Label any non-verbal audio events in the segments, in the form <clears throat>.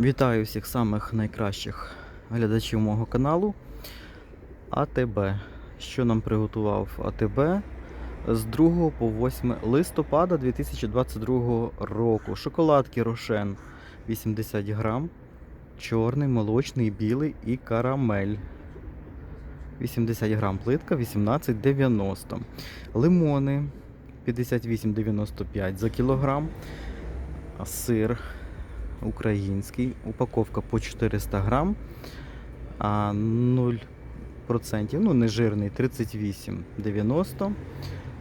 Вітаю всіх самих найкращих глядачів мого каналу АТБ. Що нам приготував АТБ з 2 по 8 листопада 2022 року. Шоколадки Рошен 80 грам, чорний, молочний, білий і карамель. 80 грам плитка 18,90. Лимони 58,95 за кілограм. Сир український. Упаковка по 400 грам. А 0%, ну не жирний 38,90.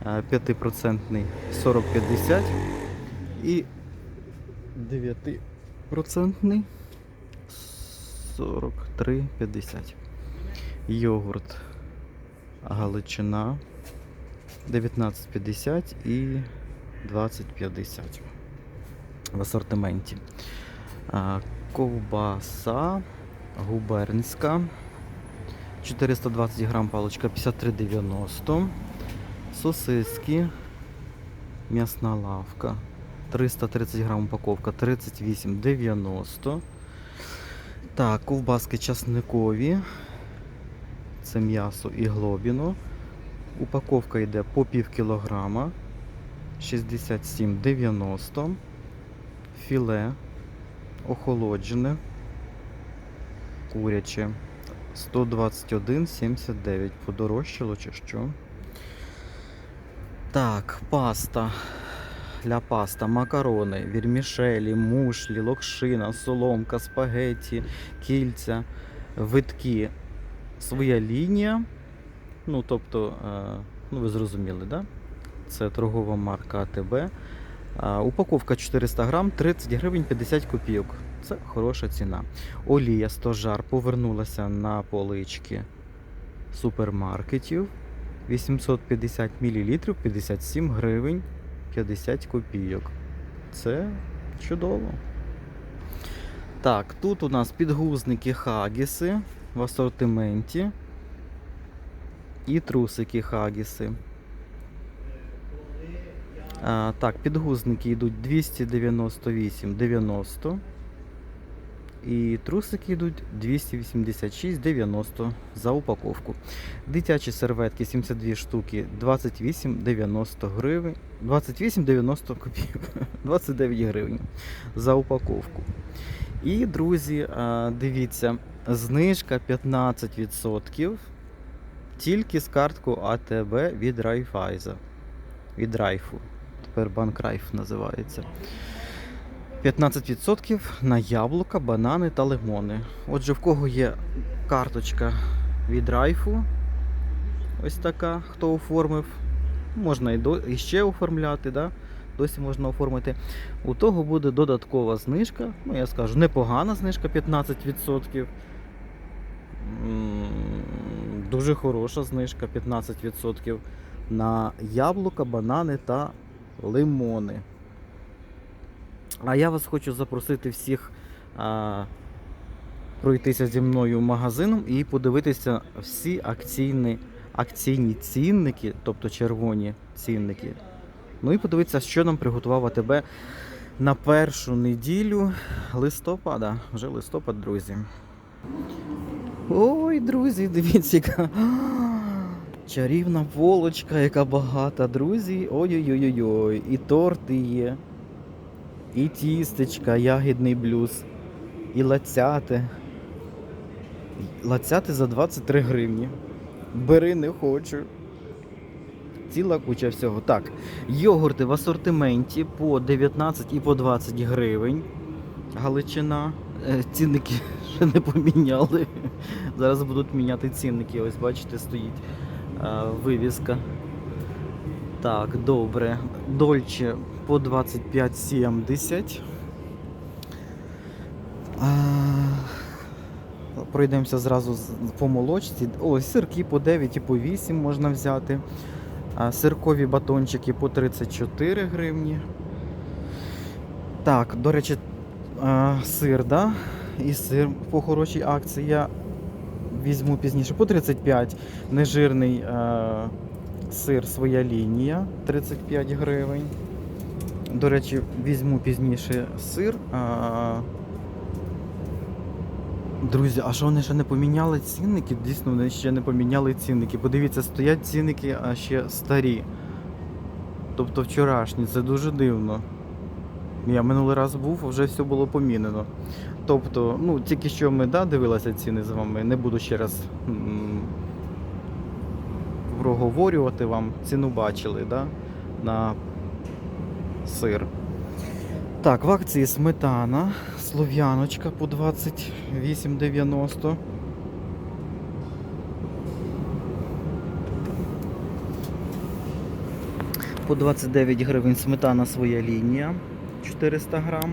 5% 40,50 і 9% 43,50. Йогурт Галичина 19,50 і 20,50 в асортименті. Ковбаса губернська 420 грам паличка 53,90. Сосиски. М'ясна лавка. 330 грам упаковка 38,90. Так, ковбаски часникові. Це м'ясо і глобіно. Упаковка йде по пів кілограма. 67,90. Філе охолоджене. Куряче. 121,79. Подорожчало чи що? Так, паста. Для паста, макарони, вірмішелі, мушлі, локшина, соломка, спагетті, кільця, витки. Своя лінія. Ну, тобто, е, ну ви зрозуміли, да? Це торгова марка АТБ. Упаковка 400 грам, 30 гривень 50 копійок. Це хороша ціна. Олія стожар повернулася на полички супермаркетів. 850 мл 57 гривень 50 копійок. Це чудово. Так, тут у нас підгузники Хагіси в асортименті. І трусики Хагіси. А, так, підгузники йдуть 298,90. І трусики йдуть 286,90 за упаковку. Дитячі серветки 72 штуки 28,90 гривень. 28,90 копійок. <laughs> 29 гривень за упаковку. І, друзі, дивіться, знижка 15% тільки з карткою АТБ від Райфайза. Від Райфу. Тепер банк Райф називається. 15% на яблука, банани та лимони. Отже, в кого є карточка від Райфу, ось така, хто оформив, можна і, до, і ще оформляти, да? досі можна оформити. У того буде додаткова знижка, ну я скажу, непогана знижка 15%. Дуже хороша знижка 15% на яблука, банани та лимони. А я вас хочу запросити всіх а, пройтися зі мною магазином і подивитися всі акційні, акційні цінники, тобто червоні цінники. Ну і подивитися, що нам приготував АТБ на першу неділю листопада. Вже листопад, друзі. Ой, друзі, дивіться, чарівна полочка, яка багата, друзі. Ой-ой-ой-ой. І торти є, і тістечка, ягідний блюз, і лацяти. Лацяти за 23 гривні. Бери не хочу. Ціла куча всього. Так, йогурти в асортименті по 19 і по 20 гривень. Галичина. Е, Цінники <laughs> ще не поміняли. Зараз будуть міняти цінники. Ось бачите, стоїть вивіска. Так, добре. Дольче по 25,70. Пройдемося зразу по молочці. Ось сирки по 9 і по 8 можна взяти. А, Сиркові батончики по 34 гривні. Так, до речі, сир, да? І сир по хорошій акції візьму пізніше по 35. Нежирний е, сир своя лінія 35 гривень. До речі, візьму пізніше сир. А, Друзі, а що вони ще не поміняли цінники? Дійсно, вони ще не поміняли цінники. Подивіться, стоять цінники, а ще старі. Тобто вчорашні, це дуже дивно. Я минулий раз був, а вже все було помінено. Тобто, ну, тільки що ми да, дивилися ціни з вами, не буду ще раз проговорювати вам. Ціну бачили, да? На сир. Так, в акції сметана, слов'яночка по 28,90. По 29 гривень сметана своя лінія 400 грам.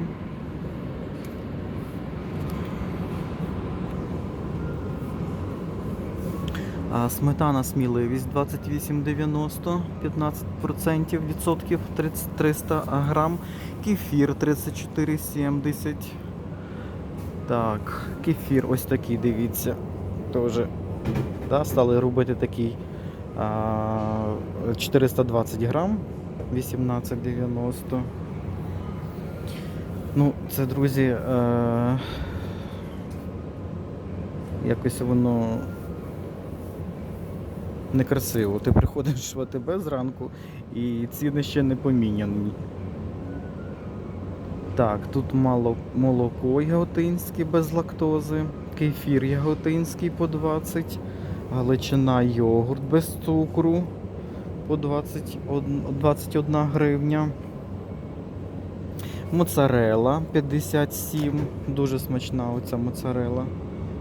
Сметана сміливість 28,90, 15% відсотків 300 грам. Кефір 34,70. Так, кефір ось такий, дивіться. Теж да, стали робити такий а, 420 грам, 18,90. Ну, це, друзі, е, якось воно некрасиво. Ти приходиш в АТБ зранку і ціни ще не поміняні. Так, тут мало молоко яготинське без лактози, кефір яготинський по 20, галичина йогурт без цукру по 21, 21 гривня. Моцарела 57, дуже смачна оця моцарела.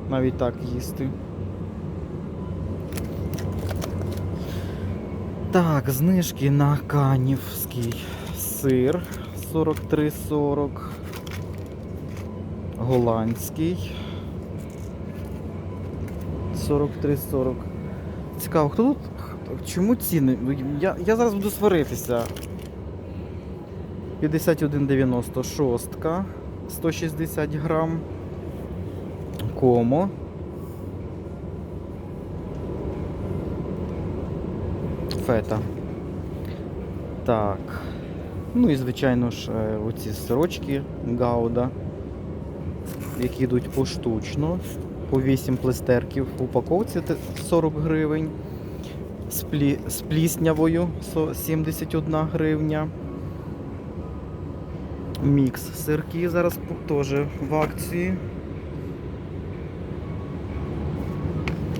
Навіть так їсти. Так, знижки на канівський сир 43,40. Голландський 43,40. Цікаво, хто тут? Чому ціни? Я, я зараз буду сваритися. 51,90 шостка, 160 грам. Комо. Фета. Так. Ну і звичайно ж е, оці сирочки Гауда, які йдуть поштучно. По 8 плестерків в упаковці 40 гривень. З, плі... з пліснявою 71 гривня. Мікс сирки зараз теж в акції.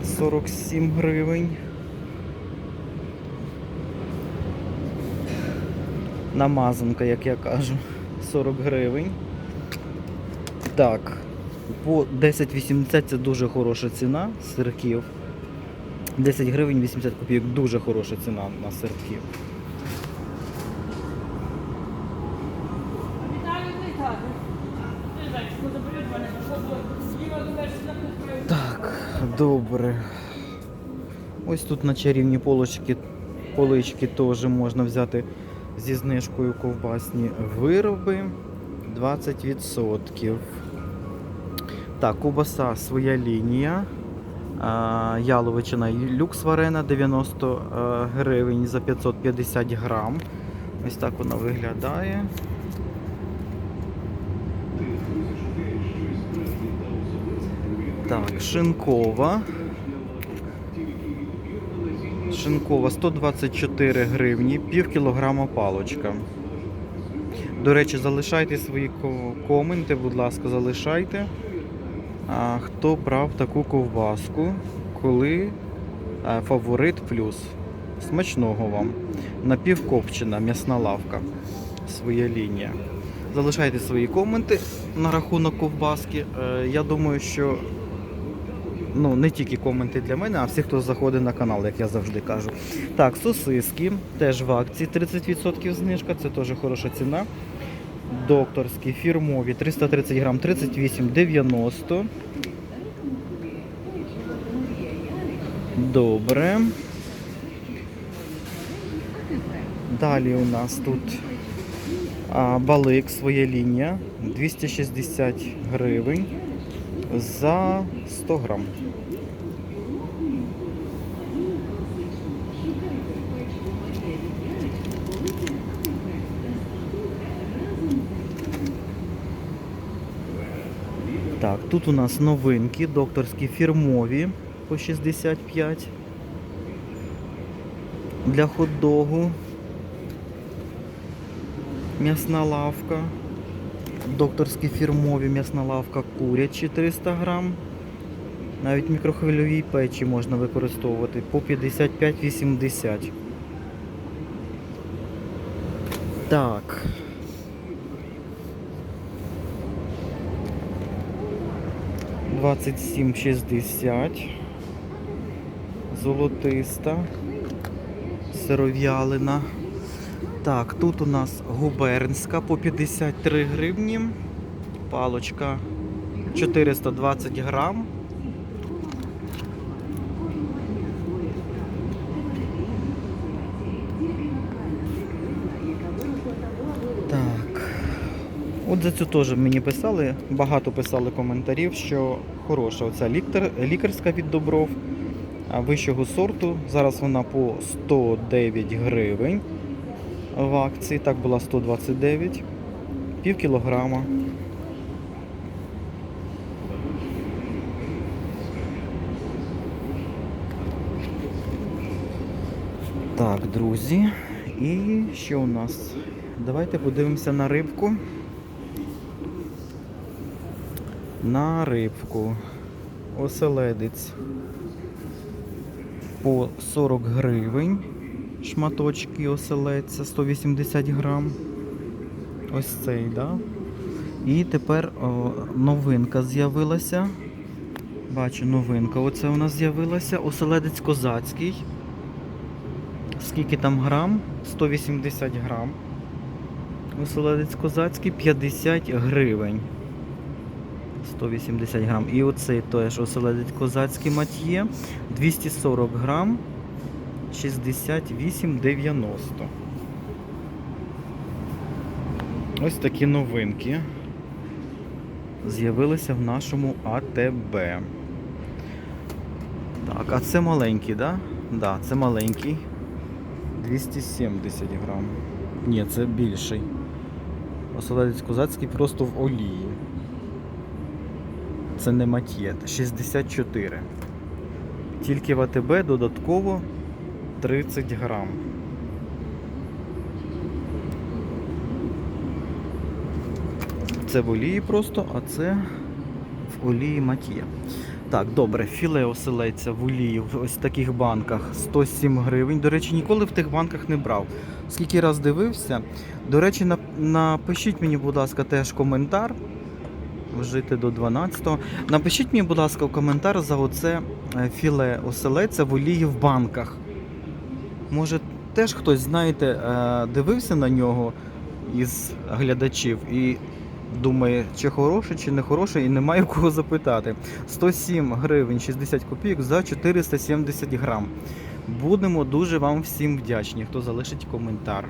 47 гривень. Намазанка, як я кажу, 40 гривень. Так, по 10,80 це дуже хороша ціна сирків. 10 гривень 80 копійок дуже хороша ціна на сирків. Так, добре. Ось тут на чарівні полочки, полички теж можна взяти зі знижкою ковбасні вироби 20%. Так, ковбаса своя лінія. Яловичина люкс варена 90 е, гривень за 550 грам. Ось так вона виглядає. Так, шинкова. Шинкова 124 гривні, пів кілограма палочка. До речі, залишайте свої коменти, будь ласка, залишайте. А, хто брав таку ковбаску, коли а, фаворит плюс. Смачного вам. Напівкопчена м'ясна лавка. Своя лінія. Залишайте свої коменти на рахунок ковбаски. Е, я думаю, що ну, не тільки коменти для мене, а всі, хто заходить на канал, як я завжди кажу. Так, сосиски теж в акції 30% знижка, це теж хороша ціна. Докторські, фірмові 330 грам 38,90. Добре. Далі у нас тут а, балик, своя лінія 260 гривень за 100 грам. Так, тут у нас новинки, докторські фірмові по 65 для хот-догу. М'ясна лавка. Докторські фірмові м'ясна лавка курячі 300 грам. Навіть мікрохвильові печі можна використовувати по 55-80. Так. Двадцять сім шістдесят. Золотиста. Сиров'ялина. Так, тут у нас губернська по 53 гривні. Палочка 420 грам. Так. От за цю теж мені писали, багато писали коментарів, що хороша оця лікарська від добров вищого сорту. Зараз вона по 109 гривень в акції. Так була 129, пів кілограма. Так, друзі. І що у нас? Давайте подивимося на рибку. На рибку. Оселедець по 40 гривень. Шматочки оселедця 180 грам. Ось цей, да? І тепер о, новинка з'явилася. Бачу, новинка. Оце у нас з'явилася. Оселедець козацький. Скільки там грам? 180 грам. Оселедець козацький 50 гривень. 180 грам. І оцей теж оселедець козацький мат'є 240 грам 68,90. Ось такі новинки з'явилися в нашому АТБ. Так, а це маленький, да? Да, це маленький. 270 грам. Ні, це більший. Оселедець козацький просто в олії. Це не матєт. 64. Тільки в АТБ додатково 30 грам. Це в олії просто, а це в олії матє. Так, добре, філе оселедця в олії в ось таких банках 107 гривень. До речі, ніколи в тих банках не брав. Скільки раз дивився. До речі, напишіть мені, будь ласка, теж коментар. Вжити до 12-го. Напишіть мені, будь ласка, коментар за оце е, філе оселедця в олії в банках. Може, теж хтось, знаєте, е, дивився на нього із глядачів і думає, чи хороше, чи не хороше, і немає кого запитати. 107 гривень 60 копійок за 470 грам. Будемо дуже вам всім вдячні, хто залишить коментар.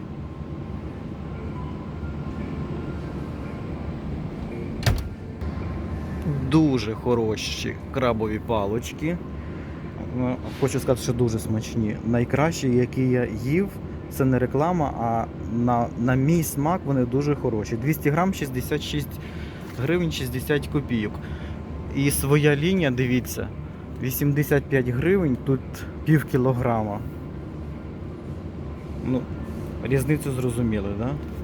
Дуже хороші крабові палочки. Ну, Хочу сказати, що дуже смачні. Найкращі, які я їв, це не реклама, а на, на мій смак вони дуже хороші. 200 грам 66 гривень 60 копійок. І своя лінія, дивіться, 85 гривень, тут пів кілограма. Ну, різницю зрозуміли, так? Да?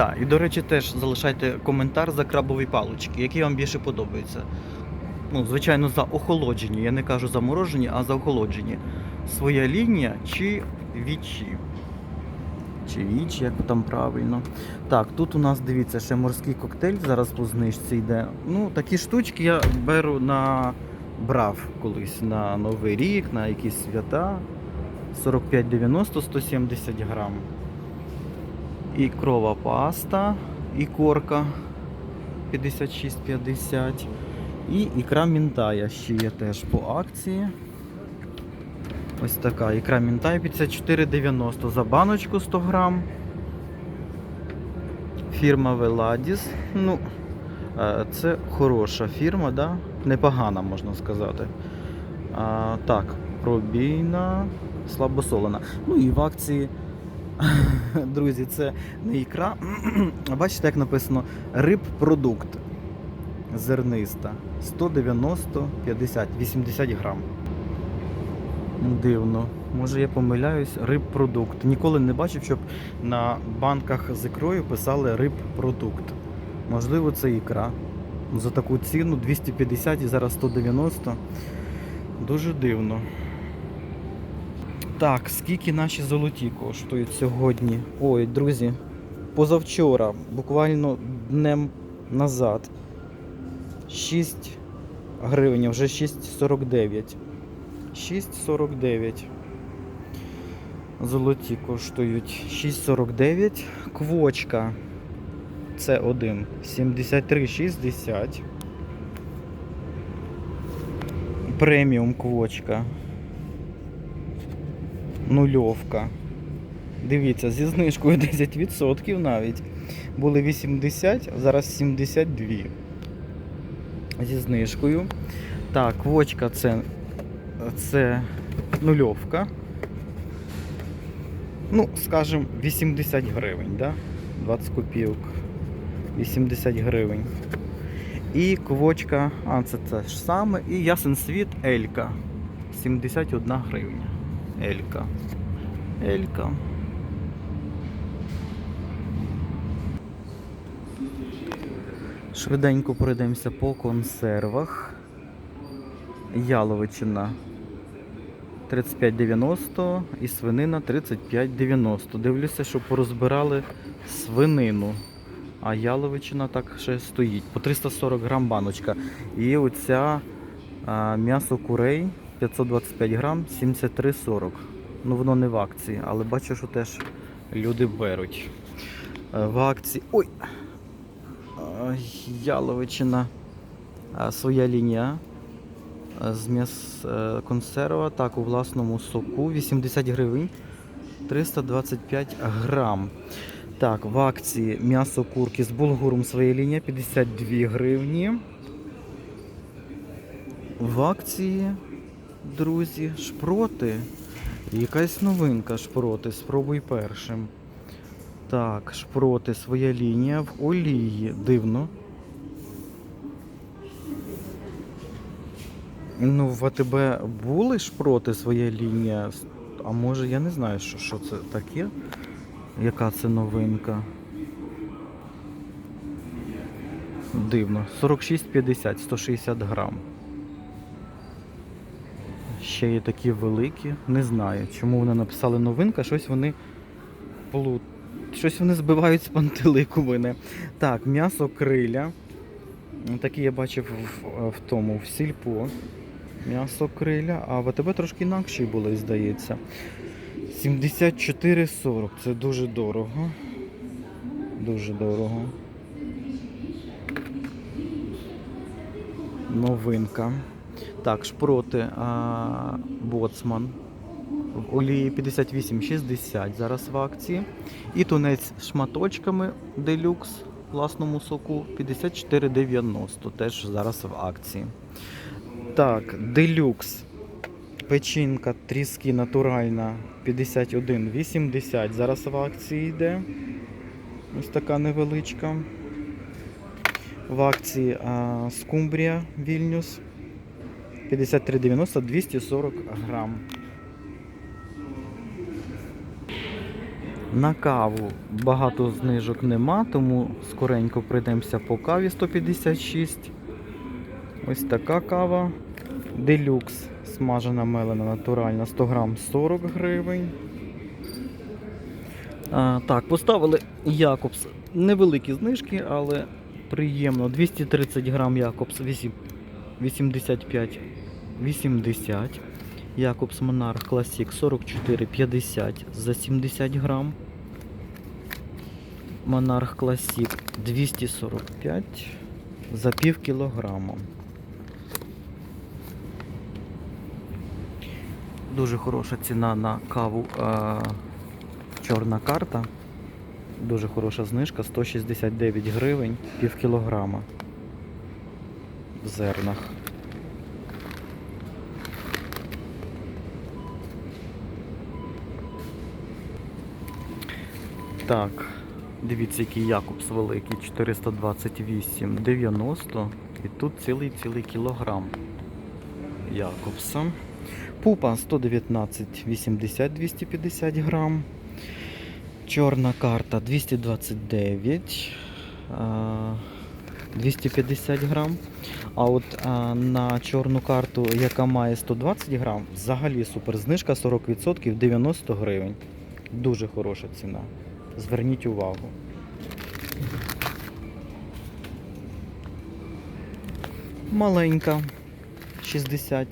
Так, і до речі, теж залишайте коментар за крабові палички, які вам більше подобаються. Ну, звичайно, за охолоджені. Я не кажу заморожені, а за охолоджені. Своя лінія чи вічі. Чи віч, як там правильно. Так, тут у нас дивіться ще морський коктейль, зараз по знижці йде. Ну, такі штучки я беру на брав колись на Новий рік, на якісь свята. 45,90 170 грам. І крова паста, і корка 56,50. І ікра мінтая ще є теж по акції. Ось така ікра мінтай 54,90 за баночку 100 грам. Фірма Veladis. Ну, е, це хороша фірма, да? непогана, можна сказати. А, так, пробійна, слабосолена. Ну і в акції <laughs> Друзі, це не ікра. <clears throat> Бачите, як написано рибпродукт зерниста. 190, 50, 80 грам. Дивно. Може я помиляюсь, рибпродукт. Ніколи не бачив, щоб на банках з ікрою писали рибпродукт. Можливо, це ікра. За таку ціну 250 і зараз 190. Дуже дивно. Так, скільки наші золоті коштують сьогодні? Ой, друзі, позавчора, буквально днем назад. 6 гривень, вже 6,49. 6,49. Золоті коштують 6,49. Квочка. Це 1. 73,60. Преміум квочка. Нульовка. Дивіться, зі знижкою <laughs> 10% навіть. Були 80, зараз 72. Зі знижкою. Так, квочка це, це нульовка. Ну, скажімо, 80 гривень, да? 20 копійок. 80 гривень. І квочка, а це те ж саме. І ясен світ Елька. 71 гривня. Елька. Елька. Швиденько пройдемося по консервах. Яловичина 35,90 і свинина 35,90. Дивлюся, що порозбирали свинину. А яловичина так ще стоїть. По 340 грам баночка. І оця а, м'ясо курей 525 грам 73,40. Ну воно не в акції, але бачу, що теж люди беруть. Е, В акції. Ой! Яловичина. Своя лінія. З м'яс е, консерва. Так, у власному соку 80 гривень 325 грам. Так, в акції м'ясо курки з булгуром своя лінія 52 гривні. В акції, друзі, шпроти. Якась новинка шпроти. Спробуй першим. Так, шпроти, своя лінія в олії. Дивно. Ну, в АТБ були шпроти своя лінія. А може я не знаю, що, що це таке. Яка це новинка? Дивно. 46,50, 160 грам. Ще є такі великі. Не знаю, чому вони написали новинка, щось вони плут... Щось вони збивають з пантелику мене. Так, м'ясо криля. Таке я бачив в, в тому, в сільпо. М'ясо криля, а АТБ трошки інакші були, здається. 74,40. Це дуже дорого. Дуже дорого. Новинка. Так, шпроти а, боцман. В олії 58,60 зараз в акції. І тунець з шматочками делюкс власному соку 54,90. Теж зараз в акції. Так, делюкс. Печінка тріски натуральна 51,80. Зараз в акції йде. Ось така невеличка. В акції а, скумбрія Вільнюс 53,90 240 грам. На каву багато знижок нема, тому скоренько прийдемося по каві 156. Ось така кава. Делюкс. Смажена мелена натуральна 100 грам 40 гривень. А, так, поставили Якобс. Невеликі знижки, але приємно. 230 грам Якобс 8, 85 80. Якобс Монарх Класік 44,50 за 70 грам. Монарх Класік 245 за пів кілограма. Дуже хороша ціна на каву а, чорна карта. Дуже хороша знижка, 169 гривень, пів кілограма в зернах. Так, дивіться, який Якобс великий, 428,90. І тут цілий цілий кілограм Якобса. Пупа 119,80 250 грам. Чорна карта 229. А, 250 грам. А от а, на чорну карту, яка має 120 грам, взагалі супер знижка 40% 90 гривень. Дуже хороша ціна. Зверніть увагу. Маленька 60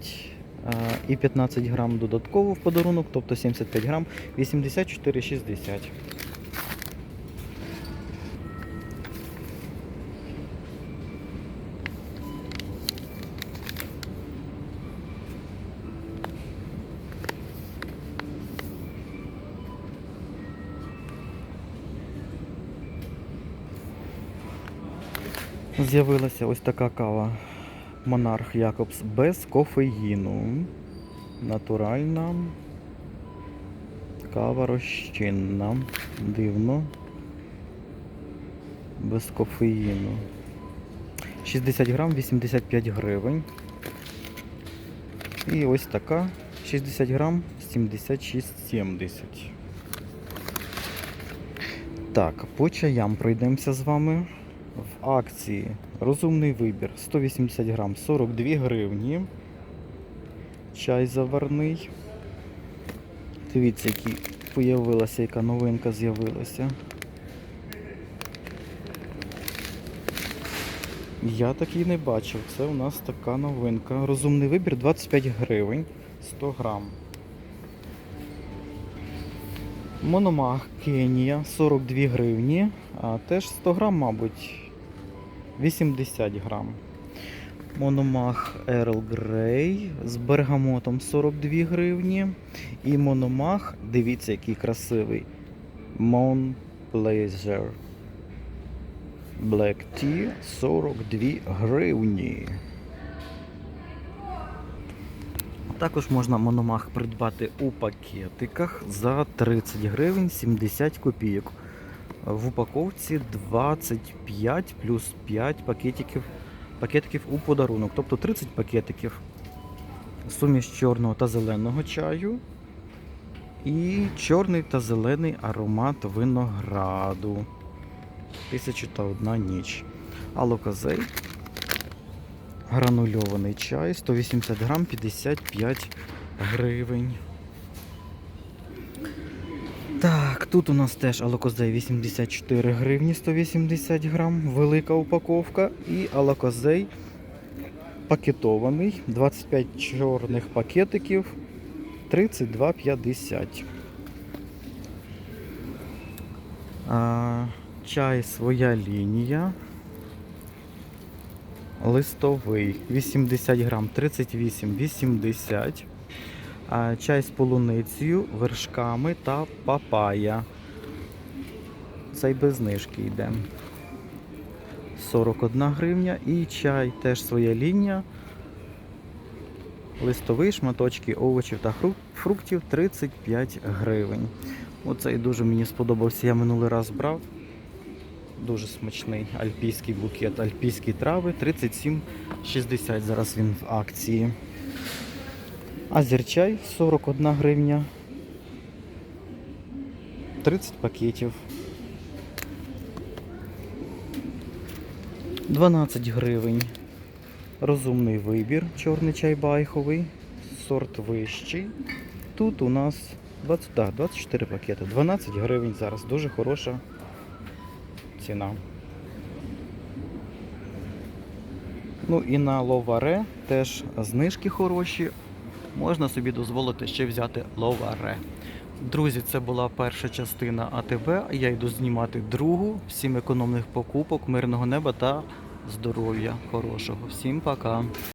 і 15 грам додатково в подарунок, тобто 75 грам, 84,60. З'явилася ось така кава Монарх Якобс без кофеїну. Натуральна. Кава розчинна. Дивно. Без кофеїну. 60 грам, 85 гривень. І ось така 60 грам, 76,70. Так, по чаям пройдемося з вами. В акції розумний вибір 180 грам 42 гривні. Чай заварний. Дивіться, який появилася, яка новинка з'явилася. Я такий не бачив. Це у нас така новинка. Розумний вибір 25 гривень 100 грам. Мономах Кенія 42 гривні, а теж 100 грам, мабуть, 80 грам. Мономах Ерл Грей з бергамотом 42 гривні. І мономах, дивіться, який красивий. Mon Blazer Black Tea 42 гривні. Також можна мономах придбати у пакетиках за 30 гривень 70 копійок. В упаковці 25 плюс 5 пакетиків, пакетиків у подарунок, тобто 30 пакетиків. Суміш чорного та зеленого чаю. І чорний та зелений аромат винограду. Тисячу та одна ніч. Алоказей. Гранульований чай 180 грам 55 гривень. Так, тут у нас теж алокозей 84 гривні 180 грам, велика упаковка. І алокозей пакетований, 25 чорних пакетиків 32,50. А, чай своя лінія. Листовий 80 грам 38,80. Чай з полуницею, вершками та папая. Цей без знижки йде. 41 гривня. І чай теж своя лінія. Листовий, шматочки овочів та фруктів 35 гривень. Оцей дуже мені сподобався. Я минулий раз брав. Дуже смачний альпійський букет, альпійські трави 37,60. Зараз він в акції. Азерчай 41 гривня. 30 пакетів. 12 гривень. Розумний вибір. Чорний чай байховий. Сорт вищий. Тут у нас 20, да, 24 пакети. 12 гривень зараз. Дуже хороша ціна. Ну і на ловаре теж знижки хороші. Можна собі дозволити ще взяти ловаре. Друзі, це була перша частина АТБ. Я йду знімати другу. Всім економних покупок, мирного неба та здоров'я хорошого. Всім пока!